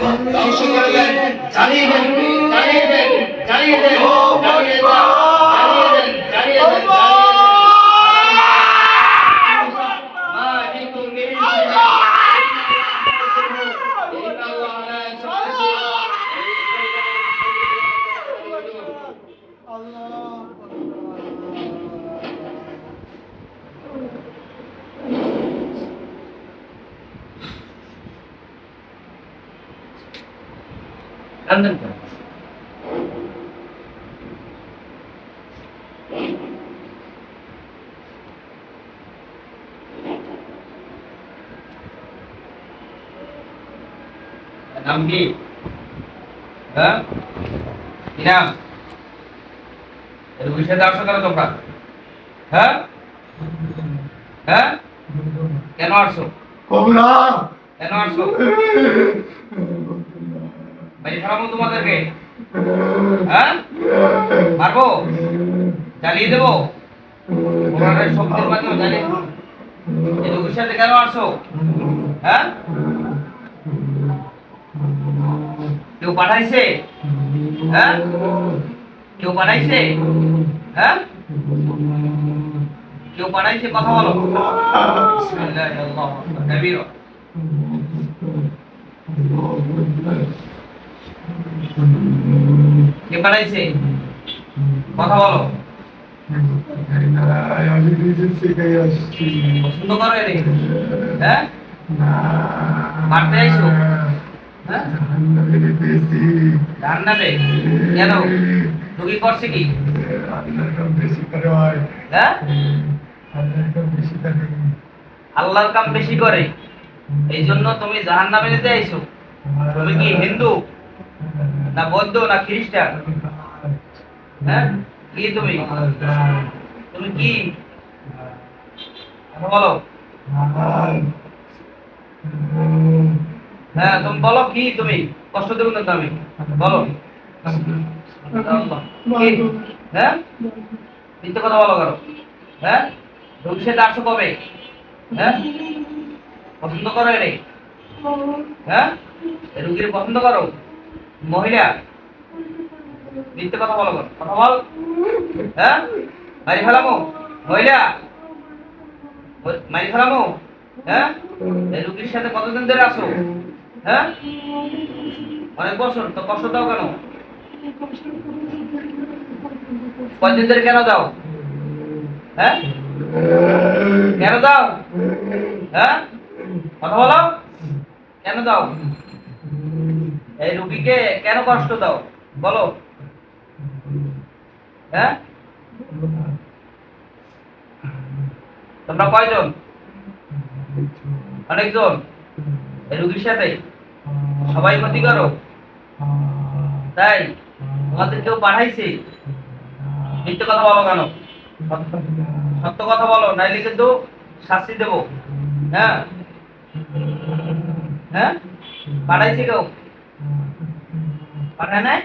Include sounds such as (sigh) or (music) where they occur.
ধ্বংস করে দেন জ্বালিয়ে দেন জ্বালিয়ে দেন জ্বালিয়ে দেন জ্বালিয়ে দেন জ্বালিয়ে দেন জ্বালিয়ে দেন ما কান্দন কেন নাম কি? হ্যাঁ? কি নাম? এর বিষয়ে আসো কেন তোমরা। হ্যাঁ? হ্যাঁ? কেন কমলা কেন আসছো (laughs) বাড়ি খারাপ তোমাদেরকে? হ্যাঁ? মারবো? জ্বালিয়ে দেবো? কোরআনের শক্তির মাধ্যমে জ্বালিয়ে এই লোকের সাথে কেন আসছো হ্যাঁ? কেউ পাঠাইছে? হ্যাঁ? কেউ পাঠাইছে? হ্যাঁ? কেউ পাঠাইছে? কথা বলো। বিসমিল্লাহি আল্লাহু আকবার কাবীরা কে পাঠাইছে? কথা বলো। হ্যাঁ? হ্যাঁ? জাহান্নামে কেন? কি আল্লাহর কাম বেশি করে হয়? আল্লাহর কাম বেশি করে। এই জন্য তুমি জাহান নামে নিতে আইছো। তুমি কি হিন্দু? না বৌদ্ধ, না খ্রিস্টান? হ্যাঁ? কি তুমি? তুমি কি? বলো। হ্যাঁ তুমি বলো কি তুমি? কষ্ট দেবো না বলো। হ্যাঁ? মিথ্যে কথা বলো করো। হ্যাঁ? কবে? হ্যাঁ? পছন্দ করো এরে হ্যাঁ? রুগীর পছন্দ করো। মহিলা, মিথ্যে কথা বলো কথা বল। হ্যাঁ? মারি ফেলামো। মহিলা, মারি ফেলামো। হ্যাঁ? রুগীর সাথে কতদিন ধরে আসো হ্যাঁ? অনেক বছর, তো কষ্ট দাও কেন? কয়দিন ধরে কেন দাও? হ্যাঁ? কেন দাও? হ্যাঁ? কথা বলো। কেন দাও? এই রুগীকে কেন কষ্ট দাও? বলো। হ্যাঁ? তোমরা কয়জন? অনেকজন। এই রুগীর সাথে? সবাই ক্ষতি করো তাই তোমাদের কেউ পাঠাইছে? মিথ্যে কথা বলো কেন? সত্য কথা বলো, নাইলে কিন্তু শাস্তি দেব। হ্যাঁ? হ্যাঁ? পাঠাইছে কেউ পাঠায় নাই?